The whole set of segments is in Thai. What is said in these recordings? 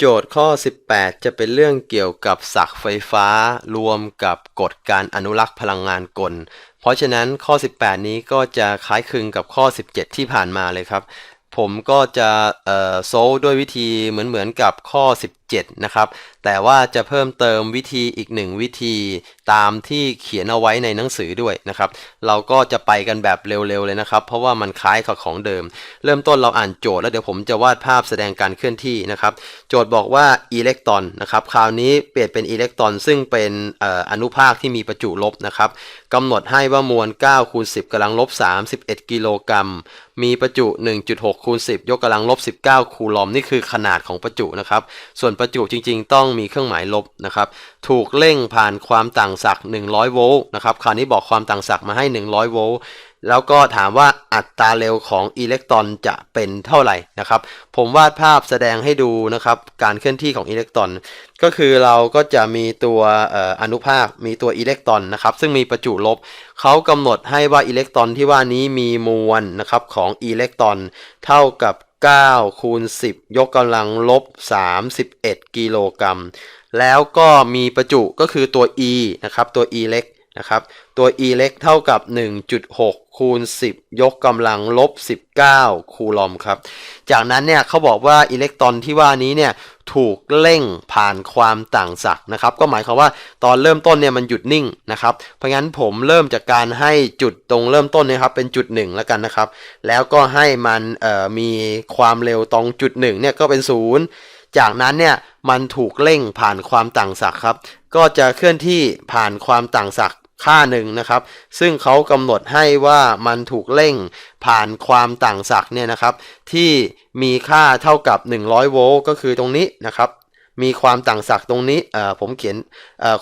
โจทย์ข้อ 18 จะเป็นเรื่องเกี่ยวกับศักไฟฟ้ารวมกับกฎการอนุรักษ์พลังงานกล เพราะฉะนั้นข้อ 18 นี้ก็จะคล้ายคลึงกับข้อ 17 ที่ผ่านมาเลยครับ ผมก็จะโซลด้วยวิธีเหมือนเหมือนกับข้อ 7 นะครับ แต่ว่าจะเพิ่มเติมวิธีอีกหนึ่งวิธีตามที่เขียนเอาไว้ในหนังสือด้วยนะครับ เราก็จะไปกันแบบเร็วๆเลยนะครับ เพราะว่ามันคล้ายกับของเดิม เริ่มต้นเราอ่านโจทย์แล้วเดี๋ยวผมจะวาดภาพแสดงการเคลื่อนที่นะครับ โจทย์บอกว่าอิเล็กตรอนนะครับ คราวนี้เปลี่ยนเป็นอิเล็กตรอน ซึ่งเป็นอออนุภาคที่มีประจุลบนะครับกำหนดให้ว่ามวล9คูณ10กำลังลบ31 กิโลกรัม มีประจุ 1.6คูณ10 ยกกำลังลบ 19 คูลอม นี่คือขนาดของประจุนะครับ ส่วนประจุจริง ๆ ต้องมีเครื่องหมายลบนะครับ ถูกเร่งผ่านความต่างศักย์100 โวลต์นะครับคราวนี้บอกความต่างศักย์มาให้ 100 โวลต์แล้วก็ถามว่าอัตราเร็วของอิเล็กตรอนจะเป็นเท่าไหร่นะครับ ผมวาดภาพแสดงให้ดูนะครับ การเคลื่อนที่ของอิเล็กตรอน ก็คือเราก็จะมีตัวอออนุภาค มีตัวอิเล็กตรอนนะครับ ซึ่งมีประจุลบ เขากำหนดให้ว่าอิเล็กตรอนที่ว่านี้มีมวลนะครับของอิเล็กตรอน เท่ากับ 9คูณ10 ยกกำลังลบ 31 กิโลกรัม แล้วก็มีประจุก็คือตัว e นะครับ ตัว e เล็ก นะครับ ตัว e เล็กเท่ากับ 1.6 คูณ 10 ยกกำลังลบ 19 คูลอมครับ จากนั้นเนี่ยเขาบอกว่าอิเล็กตรอนที่ว่านี้เนี่ยถูกเร่งผ่านความต่างศักย์นะครับ ก็หมายความว่าตอนเริ่มต้นเนี่ยมันหยุดนิ่งนะครับ เพราะงั้นผมเริ่มจากการให้จุดตรงเริ่มต้นนะครับเป็นจุดหนึ่งแล้วกันนะครับ แล้วก็ให้มันมีความเร็วตรงจุดหนึ่งเนี่ยก็เป็นศูนย์จากนั้นเนี่ยมันถูกเร่งผ่านความต่างศักย์ครับ ก็จะเคลื่อนที่ผ่านความต่างศักย์ ค่าหนึ่งนะครับ ซึ่งเขากำหนดให้ว่ามันถูกเร่งผ่านความต่างศักย์เนี่ยนะครับ ที่มีค่าเท่ากับ 100 โวลต์ก็คือตรงนี้นะครับมีความต่างศักย์ตรงนี้ผมเขียน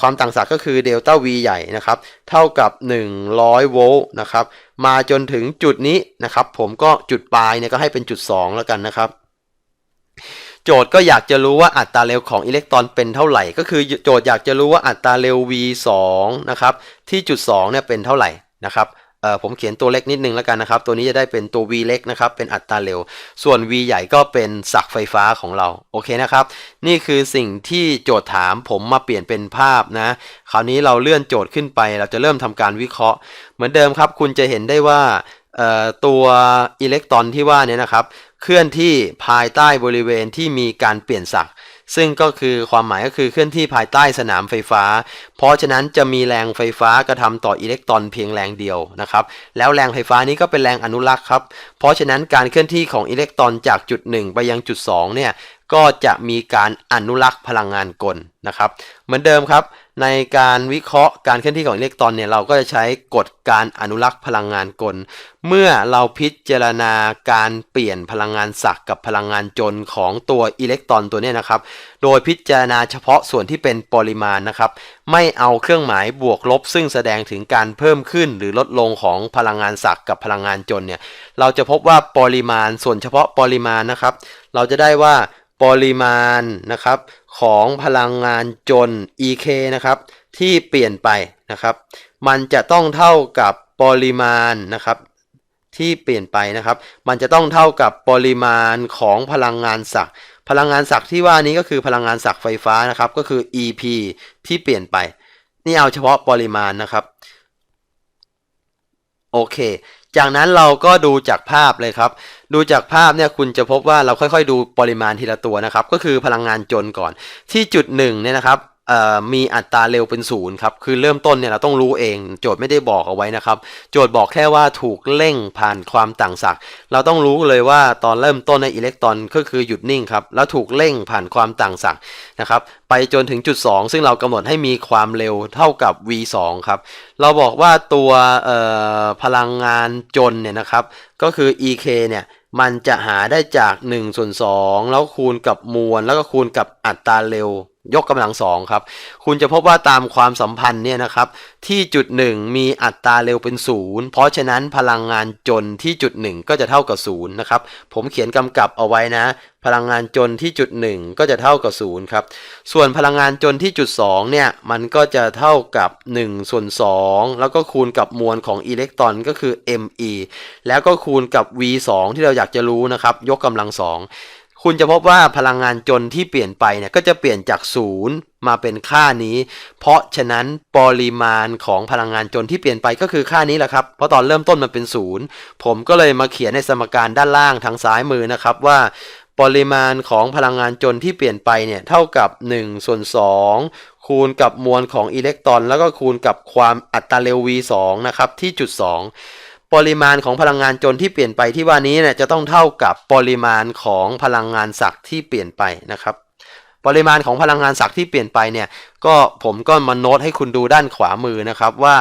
ความต่างศักย์ก็คือเดลต้า V ใหญ่นะครับ เท่ากับ 100 โวลต์นะครับ มาจนถึงจุดนี้นะครับ ผมก็จุดปลายเนี่ยก็ให้เป็นจุด 2 แล้วกันนะครับ โจทย์ก็อยากจะรู้ว่าอัตราเร็วของอิเล็กตรอนเป็นเท่าไหร่ ก็คือโจทย์อยากจะรู้ว่าอัตราเร็ว v 2นะครับที่จุด2เนี่ยเป็นเท่าไหร่นะครับผมเขียนตัวเล็กนิดนึงแล้วกันนะครับ ตัวนี้จะได้เป็นตัว v เล็กนะครับ เป็นอัตราเร็ว ส่วน v ใหญ่ก็เป็นศักย์ไฟฟ้าของเรา โอเคนะครับ นี่คือสิ่งที่โจทย์ถามผมมาเปลี่ยนเป็นภาพนะ คราวนี้เราเลื่อนโจทย์ขึ้นไป เราจะเริ่มทำการวิเคราะห์ เหมือนเดิมครับ คุณจะเห็นได้ว่าตัวอิเล็กตรอนที่ว่านี่นะครับ เคลื่อนที่ภายใต้บริเวณที่มีการเปลี่ยนศักซึ่งก็คือความหมายก็คือเคลื่อนที่ภายใต้สนามไฟฟ้า เพราะฉะนั้นจะมีแรงไฟฟ้ากระทำต่ออิเล็กตรอนเพียงแรงเดียวนะครับ แล้วแรงไฟฟ้านี้ก็เป็นแรงอนุรักษ์ครับ เพราะฉะนั้นการเคลื่อนที่ของอิเล็กตรอนจากจุด 1 ไปยังจุด 2 เนี่ย ก็จะมีการอนุรักษ์พลังงานกลนะครับ เหมือนเดิมครับ ในการวิเคราะห์การเคลื่อนที่ของอิเล็กตรอนเนี่ยเราก็จะใช้กฎการอนุรักษ์พลังงานกล เมื่อเราพิจารณาการเปลี่ยนพลังงานศักย์กับพลังงานจนของตัวอิเล็กตรอนตัวนี้นะครับ โดยพิจารณาเฉพาะส่วนที่เป็นปริมาณนะครับ ไม่เอาเครื่องหมายบวกลบ ซึ่งแสดงถึงการเพิ่มขึ้นหรือลดลงของพลังงานศักดิ์กับพลังงานจนเนี่ย เราจะพบว่าปริมาณส่วนเฉพาะปริมาณนะครับ เราจะได้ว่า ปริมาณนะครับของพลังงานจน EK นะครับที่เปลี่ยนไปนะครับ มันจะต้องเท่ากับปริมาณนะครับที่เปลี่ยนไปนะครับ มันจะต้องเท่ากับปริมาณของพลังงานศักย์พลังงานศักย์ที่ว่านี้ก็คือพลังงานศักย์ไฟฟ้านะครับ ก็คือ EP ที่เปลี่ยนไป นี่เอาเฉพาะปริมาณนะครับ โอเค จากนั้นเราก็ดูจากภาพเลยครับ ดูจากภาพเนี่ยคุณจะพบว่าเราค่อยๆ ดูปริมาณทีละตัวนะครับ ก็คือพลังงานจนก่อน ที่จุดหนึ่งเนี่ยนะครับ มีอัตราเร็วเป็นศูนย์ครับ คือเริ่มต้นเนี่ยเราต้องรู้เอง โจทย์ไม่ได้บอกเอาไว้นะครับ โจทย์บอกแค่ว่าถูกเร่งผ่านความต่างศักย์เราต้องรู้เลยว่าตอนเริ่มต้นในอิเล็กตรอนก็คือหยุดนิ่งครับ แล้วถูกเร่งผ่านความต่างศักย์นะครับ ไปจนถึงจุด 2 ซึ่งเรากำหนดให้มีความเร็วเท่ากับ v 2ครับ เราบอกว่าตัวพลังงานจนเนี่ยนะครับ ก็คือ ek เนี่ยมันจะหาได้จาก1ส่วน2แล้วคูณกับมวล แล้วก็คูณกับอัตราเร็ว ยกกำลังสองครับ คุณจะพบว่าตามความสัมพันธ์เนี่ยนะครับ ที่จุดหนึ่งมีอัตราเร็วเป็นศูนย์เพราะฉะนั้นพลังงานจนที่จุดหนึ่งก็จะเท่ากับศูนย์นะครับ ผมเขียนกำกับเอาไว้นะ พลังงานจนที่จุดหนึ่งก็จะเท่ากับศูนย์ครับ ส่วนพลังงานจนที่จุด2เนี่ยมันก็จะเท่ากับ1ส่วน2แล้วก็คูณกับมวลของอิเล็กตรอนก็คือ me แล้วก็คูณกับ v 2ที่เราอยากจะรู้นะครับ ยกกำลังสอง คุณจะพบว่าพลังงานจนที่เปลี่ยนไปเนี่ยก็จะเปลี่ยนจากศูนย์มาเป็นค่านี้ เพราะฉะนั้นปริมาณของพลังงานจนที่เปลี่ยนไปก็คือค่านี้แหละครับ เพราะตอนเริ่มต้นมันเป็นศูนย์ผมก็เลยมาเขียนในสมการด้านล่างทางซ้ายมือนะครับว่า ปริมาณของพลังงานจนที่เปลี่ยนไปเนี่ยเท่ากับ1ส่วน2คูณกับมวลของอิเล็กตรอน แล้วก็คูณกับความอัตราเร็ว v2 นะครับที่จุด 2 ปริมาณของพลังงานจนที่เปลี่ยนไปที่ว่านี้เนี่ยจะต้องเท่ากับปริมาณของพลังงานศักดิ์ที่เปลี่ยนไปนะครับ ปริมาณของพลังงานศักดิ์ที่เปลี่ยนไปเนี่ยก็ผมก็มาโน้ตให้คุณดูด้านขวามือนะครับว่า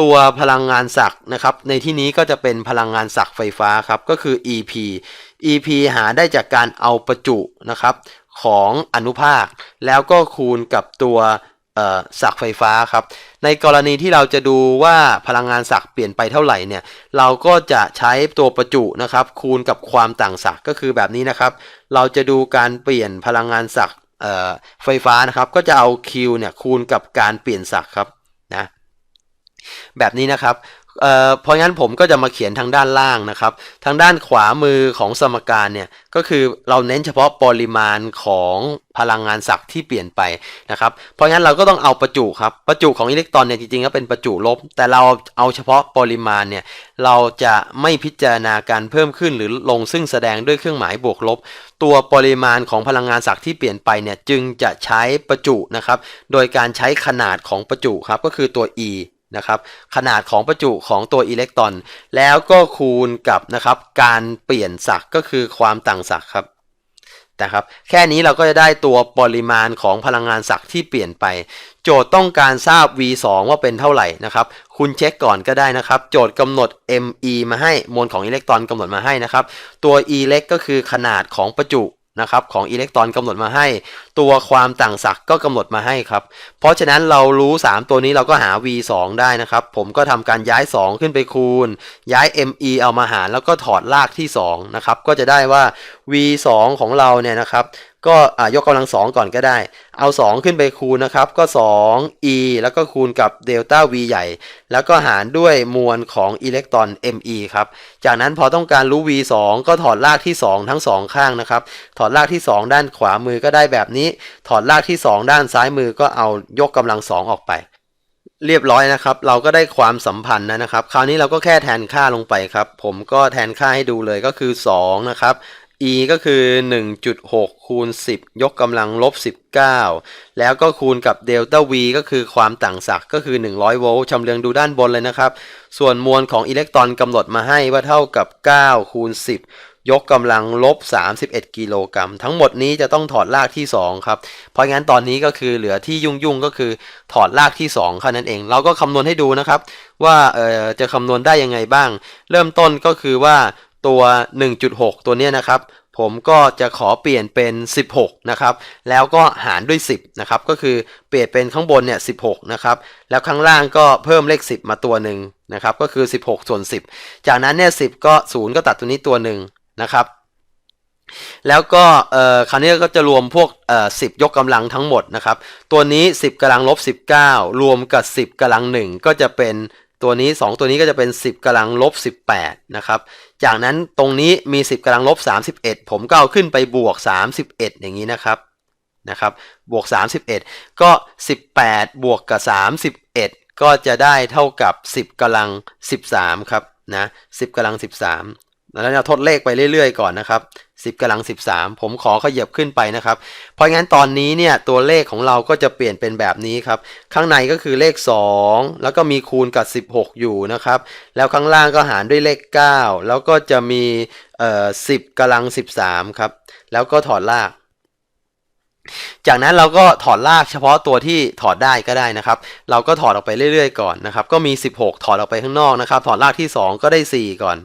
ตัวพลังงานศักดิ์นะครับ ในที่นี้ก็จะเป็นพลังงานศักดิ์ไฟฟ้าครับก็คือ EP EP หาได้จากการเอาประจุนะครับของอนุภาค แล้วก็คูณกับตัว ศักไฟฟ้าครับ ในกรณีที่เราจะดูว่าพลังงานศักเปลี่ยนไปเท่าไหร่เนี่ย เราก็จะใช้ตัวประจุนะครับ คูณกับความต่างศักก็คือแบบนี้นะครับ เราจะดูการเปลี่ยนพลังงานศักไฟฟ้านะครับ ก็จะเอา Q เนี่ยคูณกับการเปลี่ยนศักครับนะแบบนี้นะครับ เอ่อเพราะงั้นผมก็จะมาเขียนทางด้านล่างนะครับ ทางด้านขวามือของสมการเนี่ยก็คือเราเน้นเฉพาะปริมาณของพลังงานศักดิ์ที่เปลี่ยนไปนะครับ เพราะงั้นเราก็ต้องเอาประจุครับ ประจุของอิเล็กตรอนเนี่ยจริงๆก็เป็นประจุลบ แต่เราเอาเฉพาะปริมาณเนี่ยเราจะไม่พิจารณาการเพิ่มขึ้นหรือลงซึ่งแสดงด้วยเครื่องหมายบวกลบ ตัวปริมาณของพลังงานศักดิ์ที่เปลี่ยนไปเนี่ยจึงจะใช้ประจุนะครับ โดยการใช้ขนาดของประจุครับก็คือตัว E นะครับขนาดของประจุของตัวอิเล็กตรอน แล้วก็คูณกับนะครับการเปลี่ยนศักย์ก็คือความต่างศักย์ครับแต่ครับแค่นี้เราก็จะได้ตัวปริมาณของพลังงานศักย์ที่เปลี่ยนไป โจทย์ต้องการทราบ v2 ว่าเป็นเท่าไหร่นะครับคุณเช็คก่อนก็ได้นะครับ โจทย์กำหนด me มาให้มวลของอิเล็กตรอนกำหนดมาให้นะครับตัว e เล็กก็คือขนาดของประจุ นะครับของอิเล็กตรอนกำหนดมาให้ ตัวความต่างศักย์ก็กำหนดมาให้ครับ เพราะฉะนั้นเรารู้ 3 ตัวนี้เราก็หา v 2ได้นะครับ ผมก็ทำการย้าย 2 ขึ้นไปคูณ ย้าย me เอามาหารแล้วก็ถอดลากที่2นะครับก็จะได้ว่า v 2ของเราเนี่ยนะครับ ก็ยกกำลัง2ก่อนก็ได้ เอา 2 ขึ้นไปคูณนะครับ ก็ 2 e แล้วก็คูณกับเดลต้า v ใหญ่ แล้วก็หารด้วยมวลของอิเล็กตรอน me ครับ จากนั้นพอต้องการรู้ v 2ก็ถอดรากที่ 2 ทั้ง 2 ข้างนะครับ ถอดรากที่ 2 ด้านขวามือก็ได้แบบนี้ ถอดรากที่ 2 ด้านซ้ายมือก็เอายกกำลัง2ออกไปเรียบร้อยนะครับ เราก็ได้ความสัมพันธ์นะครับ คราวนี้เราก็แค่แทนค่าลงไปครับ ผมก็แทนค่าให้ดูเลยก็คือ 2 นะครับ e ก็คือ 1.6 คูณ 10 ยกกำลังลบ 19 แล้วก็คูณกับเดลต้า v ก็คือความต่างศักย์ก็คือ 100 โวลต์ชำเลืองดูด้านบนเลยนะครับ ส่วนมวลของอิเล็กตรอนกำหนดมาให้ว่าเท่ากับ 9 คูณ 10 ยกกำลังลบ 31 กิโลกรัม ทั้งหมดนี้จะต้องถอดรากที่ 2 ครับ เพราะงั้นตอนนี้ก็คือเหลือที่ยุ่งๆก็คือถอดรากที่2แค่นั้นเอง เราก็คำนวณให้ดูนะครับ ว่าเออจะคำนวณได้ยังไงบ้าง เริ่มต้นก็คือว่า ตัว 1.6 ตัวนี้นะครับ ผมก็จะขอเปลี่ยนเป็น 16 นะครับ แล้วก็หารด้วย 10 นะครับ ก็คือเปลี่ยนเป็นข้างบนเนี่ย 16 นะครับ แล้วข้างล่างก็เพิ่มเลข 10 มาตัวหนึ่งนะครับ ก็คือ 16 ส่วน 10 จากนั้นเนี่ย 10 ก็ 0 ก็ตัดตัวนี้ตัวหนึ่งนะครับแล้วก็คราวนี้ก็จะรวมพวก10ยกกำลังทั้งหมดนะครับ ตัวนี้ 10กำลังลบ 19 รวมกับ 10กำลัง 1 ก็จะเป็น ตัวนี้ 2 ตัวนี้ก็จะเป็น 10กำลังลบ 18 นะครับ จากนั้นตรงนี้มี 10กำลังลบ 31 ผมก็เอาขึ้นไปบวก 31 อย่างนี้นะครับนะครับบวก 31 ก็ 18 บวกกับ 31 ก็จะได้เท่ากับ 10กำลัง 13 ครับนะ10กำลัง 13 แล้วเราทดเลขไปเรื่อยๆก่อนนะครับ10กำลัง 13 ผมขอขยับขึ้นไปนะครับ เพราะงั้นตอนนี้เนี่ยตัวเลขของเราก็จะเปลี่ยนเป็นแบบนี้ครับ ข้างในก็คือเลข 2 แล้วก็มีคูณกับ 16 อยู่นะครับ แล้วข้างล่างก็หารด้วยเลข 9 แล้วก็จะมีเอ่อ10กำลัง 13 ครับ แล้วก็ถอดลาก จากนั้นเราก็ถอดลากเฉพาะตัวที่ถอดได้ก็ได้นะครับ เราก็ถอดออกไปเรื่อยๆ ก่อนนะครับ ก็มี 16 ถอดออกไปข้างนอกนะครับ ถอดลากที่ 2 ก็ได้ 4 ก่อน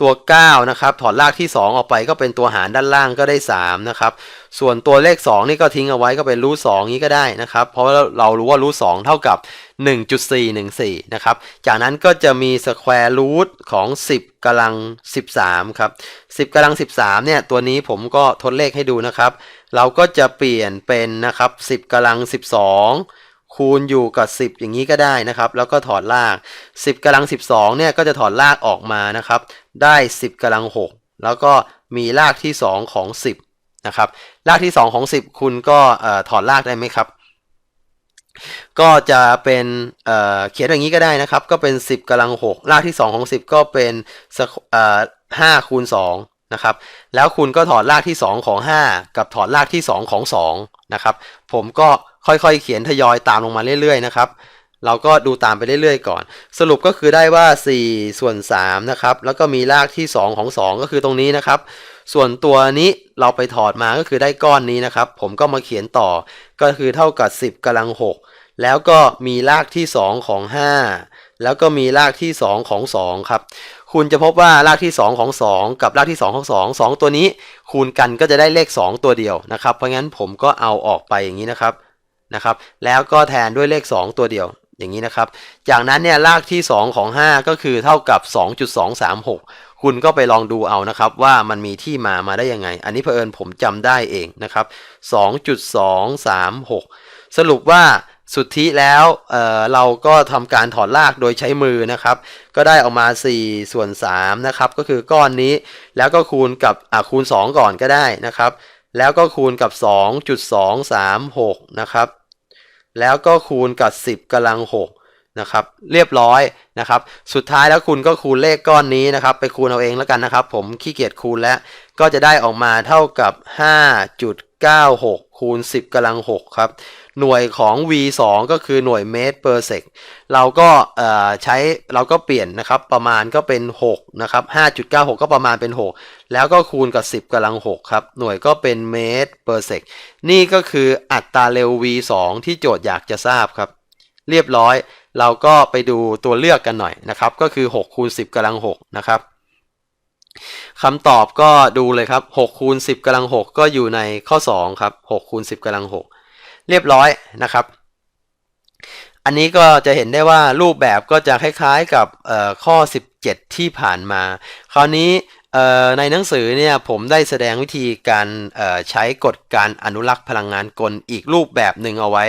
ตัว9นะครับ ถอดลากที่ 2 ออกไปก็เป็นตัวหารด้านล่างก็ได้3นะครับ ส่วนตัวเลข 2 นี่ก็ทิ้งเอาไว้ก็เป็นรูทสองนี้ก็ได้นะครับ เพราะว่าเรารู้ว่ารูทสองเท่ากับ 1.414 นะครับ จากนั้นก็จะมีสแควร์รูทของ 10กำลัง 13 ครับ 10กำลัง 13 เนี่ย ตัวนี้ผมก็ทดเลขให้ดูนะครับ เราก็จะเปลี่ยนเป็นนะครับ 10กำลัง 12 คูณอยู่กับ 10 อย่างนี้ก็ได้นะครับ แล้วก็ถอดราก 10กำลัง 12 เนี่ย ก็จะถอดรากออกมานะครับ ได้ 10กำลัง 6 แล้วก็มีรากที่ 2 ของ 10 นะครับรากที่ 2 ของ 10 คุณก็ถอดรากได้ไหมครับ ก็จะเป็นเเขียนอย่างนี้ก็ได้นะครับ ก็เป็น 10กำลัง 6 รากที่ 2 ของ 10 ก็เป็นสแคเอ่อ5คูณ2นะครับ แล้วคุณก็ถอดรากที่ 2 ของ 5 กับถอดรากที่ 2 ของ2นะครับ ผมก็ค่อยๆ เขียนทยอยตามลงมาเรื่อยๆนะครับ เราก็ดูตามไปเรื่อยๆ ก่อน สรุปก็คือได้ว่า 4 ส่วน3นะครับ แล้วก็มีรากที่ 2 ของ 2 ก็คือตรงนี้นะครับ ส่วนตัวนี้เราไปถอดมาก็คือได้ก้อนนี้นะครับ ผมก็มาเขียนต่อก็คือเท่ากับ 10กำลัง 6 แล้วก็มีรากที่ 2 ของ 5 แล้วก็มีรากที่ 2 ของ 2 ครับ คุณจะพบว่ารากที่ 2 ของ 2 กับรากที่ 2 ของ 2 2 ตัวนี้ คูณกันก็จะได้เลข 2 ตัวเดียวนะครับ เพราะงั้นผมก็เอาออกไปอย่างนี้นะครับนะครับ แล้วก็แทนด้วยเลข 2 ตัวเดียวอย่างนี้นะครับ จากนั้นเนี่ยรากที่ 2 ของ 5 ก็คือเท่ากับ 2.236 คุณก็ไปลองดูเอานะครับว่ามันมีที่มามาได้ยังไง อันนี้เผอิญผมจำได้เองนะครับ 2.236 สรุปว่าสุทธิแล้วเเราก็ทำการถอดรากโดยใช้มือนะครับ ก็ได้ออกมา4ส่วน3นะครับก็คือก้อนนี้แล้วก็คูณกับอะคูณ 2 ก่อนก็ได้นะครับ แล้วก็คูณกับ 2.236 นะครับ แล้วก็คูณกับ 10กำลัง6 นะครับเรียบร้อยนะครับสุดท้ายแล้วคุณก็คูณเลขก้อนนี้นะครับไปคูณเอาเองแล้วกันนะครับ ผมขี้เกียจคูณแล้วก็จะได้ออกมาเท่ากับ 5.96 คูณ 10กำลัง 6 ครับ หน่วยของ V2 ก็คือหน่วยเมตร per sec เราก็ใช้เราก็เปลี่ยนนะครับประมาณก็เป็น 6 นะครับ 5.96 ก็ประมาณเป็น 6 แล้วก็คูณกับ 10กำลัง 6 ครับ หน่วยก็เป็นเมตร per sec นี่ก็คืออัตราเร็ว V2 ที่โจทย์อยากจะทราบครับ เรียบร้อย เราก็ไปดูตัวเลือกกันหน่อยนะครับ ก็คือ6คูณ10กำลัง6นะครับคำตอบก็ดูเลยครับ6คูณ10กำลัง6ก็อยู่ในข้อ2ครับ6คูณ10กำลัง6เรียบร้อยนะครับ อันนี้ก็จะเห็นได้ว่ารูปแบบก็จะคล้ายๆกับข้อ 17 ที่ผ่านมา คราวนี้ ในหนังสือเนี่ยผมได้แสดงวิธีการใช้กฎการอนุรักษ์พลังงานกลอีกรูปแบบหนึ่งเอาไว้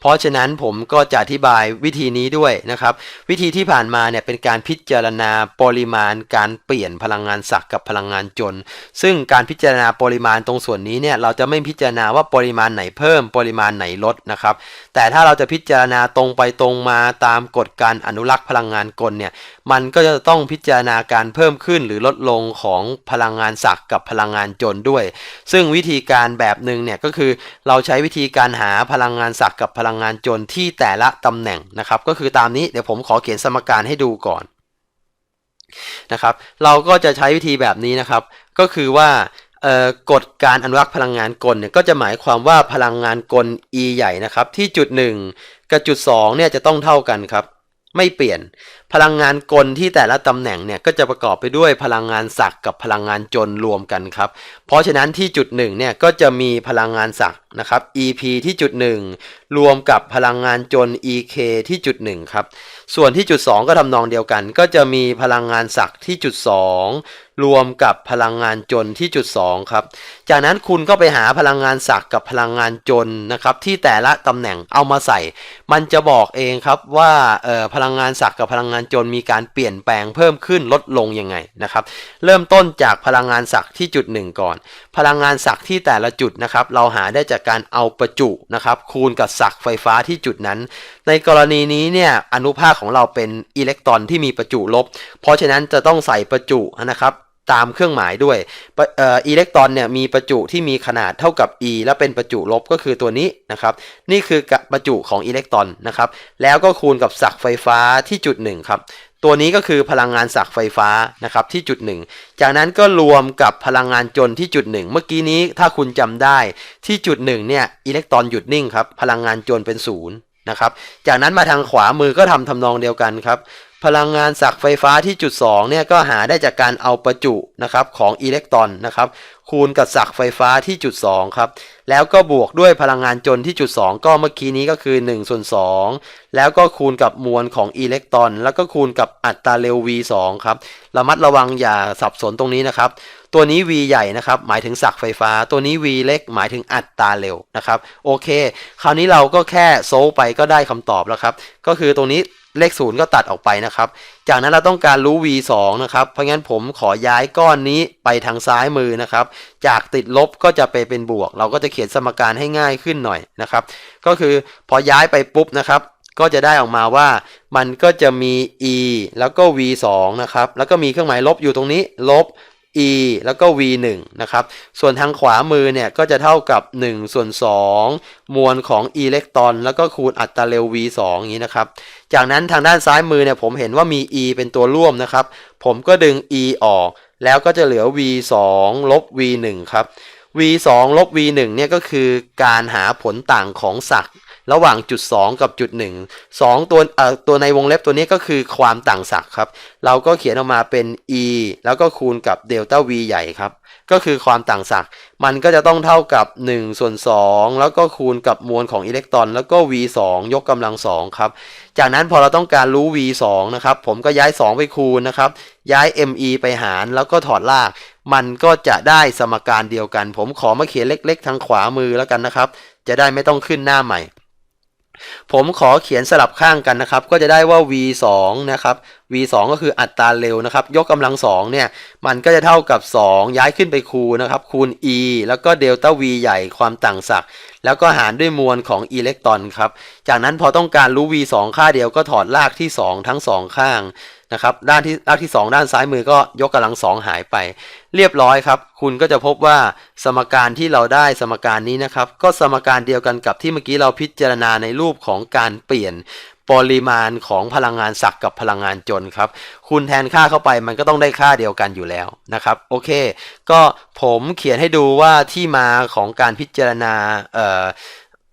เพราะฉะนั้นผมก็จะอธิบายวิธีนี้ด้วยนะครับ วิธีที่ผ่านมาเนี่ยเป็นการพิจารณาปริมาณการเปลี่ยนพลังงานศักกับพลังงานจน ซึ่งการพิจารณาปริมาณตรงส่วนนี้เนี่ยเราจะไม่พิจารณาว่าปริมาณไหนเพิ่มปริมาณไหนลดนะครับแต่ถ้าเราจะพิจารณาตรงไปตรงมาตามกฎการอนุรักษ์พลังงานกลเนี่ยมันก็จะต้องพิจารณาการเพิ่มขึ้นหรือลดลงของพลังงานศักกับพลังงานจนด้วย ซึ่งวิธีการแบบหนึ่งเนี่ยก็คือเราใช้วิธีการหาพลังงานศักกับพลังงานจนที่แต่ละตำแหน่งนะครับ ก็คือตามนี้เดี๋ยวผมขอเขียนสมการให้ดูก่อนนะครับเราก็จะใช้วิธีแบบนี้นะครับ ก็คือว่ากฎการอนุรักษ์พลังงานกลเนี่ยก็จะหมายความว่าพลังงานกล E ใหญ่นะครับที่จุด 1 กับจุด2เนี่ยจะต้องเท่ากันครับไม่เปลี่ยน พลังงานกลที่แต่ละตำแหน่งเนี่ยก็จะประกอบไปด้วยพลังงานศักกับพลังงานจนรวมกันครับ เพราะฉะนั้นที่จุดหนึ่งเนี่ยก็จะมีพลังงานศักนะครับ EP ที่จุดหนึ่งรวมกับพลังงานจน EK ที่จุดหนึ่งครับ ส่วนที่จุด2ก็ทำนองเดียวกัน ก็จะมีพลังงานศักที่จุด2รวมกับพลังงานจนที่จุด2ครับ จากนั้นคุณก็ไปหาพลังงานศักกับพลังงานจนนะครับที่แต่ละตำแหน่งเอามาใส่ มันจะบอกเองครับว่าพลังงานศักกับพลังงานจนมีการเปลี่ยนแปลงเพิ่มขึ้นลดลงยังไงนะครับ เริ่มต้นจากพลังงานศักย์ที่จุดหนึ่งก่อน พลังงานศักย์ที่แต่ละจุดนะครับเราหาได้จากการเอาประจุนะครับคูณกับศักย์ไฟฟ้าที่จุดนั้น ในกรณีนี้เนี่ยอนุภาคของเราเป็นอิเล็กตรอนที่มีประจุลบ เพราะฉะนั้นจะต้องใส่ประจุนะครับ ตามเครื่องหมายด้วยอิเล็กตรอนเนี่ยมีประจุที่มีขนาดเท่ากับ e และเป็นประจุลบก็คือตัวนี้นะครับ นี่คือประจุของอิเล็กตรอนนะครับ แล้วก็คูณกับศักไฟฟ้าที่จุดหนึ่งครับ ตัวนี้ก็คือพลังงานศักไฟฟ้านะครับที่จุดหนึ่งจากนั้นก็รวมกับพลังงานจนที่จุดหนึ่งเมื่อกี้นี้ถ้าคุณจำได้ที่จุดหนึ่งเนี่ยอิเล็กตรอนหยุดนิ่งครับ พลังงานจนเป็นศูนย์นะครับ จากนั้นมาทางขวามือก็ทำทำนองเดียวกันครับ พลังงานศักไฟฟ้าที่จุด2เนี่ยก็หาได้จากการเอาประจุนะครับของอิเล็กตรอนนะครับคูณกับศักไฟฟ้าที่จุด2ครับแล้วก็บวกด้วยพลังงานจนที่จุด 2 ก็เมื่อกี้นี้ก็คือ1ส่วน2แล้วก็คูณกับมวลของอิเล็กตรอน แล้วก็คูณกับอัตราเร็ว v 2ครับระมัดระวังอย่าสับสนตรงนี้นะครับตัวนี้ v ใหญ่นะครับหมายถึงศักไฟฟ้า ตัวนี้ v เล็กหมายถึงอัตราเร็วนะครับโอเค คราวนี้เราก็แค่โซไปก็ได้คำตอบแล้วครับก็คือตรงนี้ เลขศูนย์ก็ตัดออกไปนะครับ จากนั้นเราต้องการรู้ v 2นะครับ เพราะงั้นผมขอย้ายก้อนนี้ไปทางซ้ายมือนะครับ จากติดลบก็จะไปเป็นบวก เราก็จะเขียนสมการให้ง่ายขึ้นหน่อยนะครับ ก็คือพอย้ายไปปุ๊บนะครับ ก็จะได้ออกมาว่ามันก็จะมี e แล้วก็ v 2นะครับ แล้วก็มีเครื่องหมายลบอยู่ตรงนี้ ลบ e แล้วก็ v 1นะครับส่วนทางขวามือเนี่ยก็จะเท่ากับ 1 ส่วน 2 มวลของอิเล็กตรอนแล้วก็คูณอัตราเร็ว v 2อย่างนี้นะครับ จากนั้นทางด้านซ้ายมือเนี่ยผมเห็นว่ามี e เป็นตัวร่วมนะครับ ผมก็ดึง e ออก แล้วก็จะเหลือ v 2ลบ v 1ครับ v 2ลบ v 1เนี่ยก็คือการหาผลต่างของศักย์ ระหว่างจุด 2 กับจุด 1 2 ตัวเอ่อตัวในวงเล็บตัวนี้ก็คือความต่างศักย์ครับ เราก็เขียนออกมาเป็น e แล้วก็คูณกับเดลต้า v ใหญ่ครับ ก็คือความต่างศักย์มันก็จะต้องเท่ากับ1ส่วน2แล้วก็คูณกับมวลของอิเล็กตรอน แล้วก็ v 2ยกกำลัง2ครับ จากนั้นพอเราต้องการรู้ v 2นะครับ ผมก็ย้าย 2 ไปคูณนะครับ ย้าย me ไปหารแล้วก็ถอดรากมันก็จะได้สมการเดียวกัน ผมขอมาเขียนเล็ก ๆ ทางขวามือแล้วกันนะครับ จะได้ไม่ต้องขึ้นหน้าใหม่ ผมขอเขียนสลับข้างกันนะครับ ก็จะได้ว่า v 2นะครับ v 2ก็คืออัตราเร็วนะครับ ยกกำลัง2เนี่ย มันก็จะเท่ากับ 2 ย้ายขึ้นไปคูณนะครับ คูณ e แล้วก็เดลต้า v ใหญ่ความต่างศักย์แล้วก็หารด้วยมวลของอิเล็กตรอนครับ จากนั้นพอต้องการรู้ v 2ค่าเดียวก็ถอดลากที่ 2 ทั้ง 2 ข้าง นะครับด้านที่รากที่ 2 ด้านซ้ายมือก็ยกกำลัง2หายไป เรียบร้อยครับ คุณก็จะพบว่าสมการที่เราได้สมการนี้นะครับ ก็สมการเดียวกันกับที่เมื่อกี้เราพิจารณาในรูปของการเปลี่ยนปริมาณของพลังงานศักย์กับพลังงานจนครับ คุณแทนค่าเข้าไปมันก็ต้องได้ค่าเดียวกันอยู่แล้วนะครับ โอเค ก็ผมเขียนให้ดูว่าที่มาของการพิจารณาเอ่อ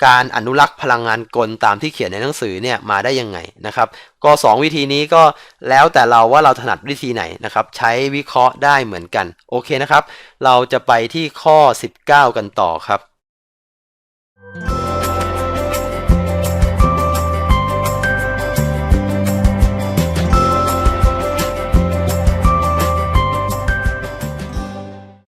การอนุรักษ์พลังงานกลตามที่เขียนในหนังสือเนี่ยมาได้ยังไงนะครับ ก็ 2 วิธีนี้ก็แล้วแต่เราว่าเราถนัดวิธีไหนนะครับ ใช้วิเคราะห์ได้เหมือนกัน โอเคนะครับ เราจะไปที่ข้อ 19 กันต่อครับ